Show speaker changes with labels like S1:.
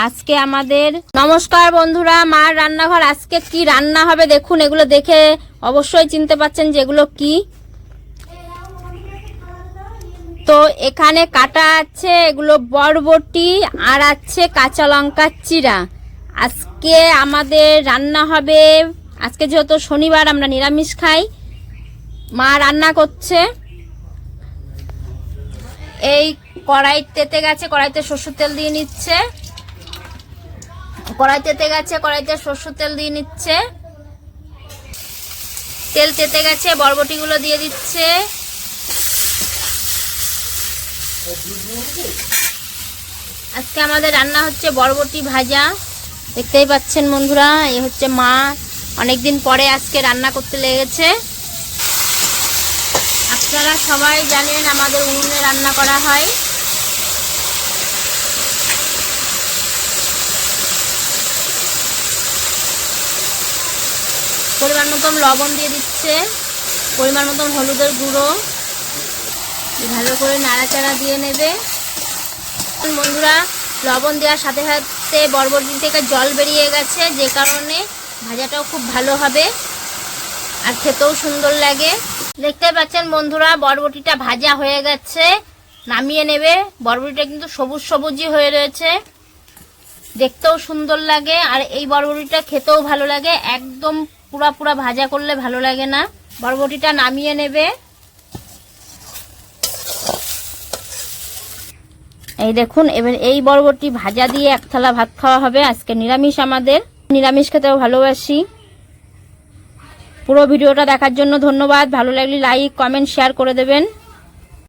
S1: আজকে আমাদের নমস্কার বন্ধুরা, মার রান্নাঘর, আজকে কি রান্না হবে দেখুন, এগুলো দেখে অবশ্যই চিনতে পাচ্ছেন যে এগুলো কি। তো এখানে কাটা আছে এগুলো বরবটি আর আছে কাঁচা লঙ্কা চিরা আজকে আমাদের রান্না হবে, আজকে যেহেতু শনিবার আমরা নিরামিষ খাই, মা রান্না করছে। এই কড়াই তেতে গেছে, কড়াইতে সরষের তেল দিয়ে নিচ্ছে। কড়াই তেতে গেছে, কড়াইতে সরষের তেল দিয়ে নিচ্ছে। তেল তেতে গেছে, বরবটিগুলো দিয়ে দিচ্ছে। আজকে আমাদের রান্না হচ্ছে বরবটি ভাজা। দেখতেই পাচ্ছেন বন্ধুরা এ হচ্ছে মা। অনেকদিন পরে আজকে রান্না করতে লেগেছে। আপনারা সবাই জানেন আমাদের উনুনে রান্না করা হয়। পরিমাণ মতন লবণ দিয়ে দিচ্ছে। পরিমাণ মতন হলুদের গুঁড়ো। ভালো করে নাড়াচাড়া দিয়ে নেবে। বন্ধুরা, লবণ দেওয়ার সাথে সাথে বরবটি থেকে জল বেরিয়ে গেছে, যে কারণে ভাজাটাও খুব ভালো হবে আর খেতেও সুন্দর লাগে। দেখতে পাচ্ছেন বন্ধুরা, বরবটিটা ভাজা হয়ে গেছে। নামিয়ে নেবে। বরবটিটা কিন্তু সবুজ সবুজই হয়ে রয়েছে। দেখতেও সুন্দর লাগে, আর এই বরবটিটা খেতেও ভালো লাগে। একদম পুরা পুরা ভাজা করলে ভালো লাগে না। বরবটিটা নামিয়ে নেবে। এই দেখুন, এবার এই বরবটি ভাজা দিয়ে এক থালা ভাত খাওয়া হবে। আজকে নিরামিষ আমাদের। নিরামিষ খেতেও ভালোবাসি। পুরো ভিডিওটা দেখার জন্য ধন্যবাদ। ভালো লাগলে লাইক কমেন্ট শেয়ার করে দেবেন।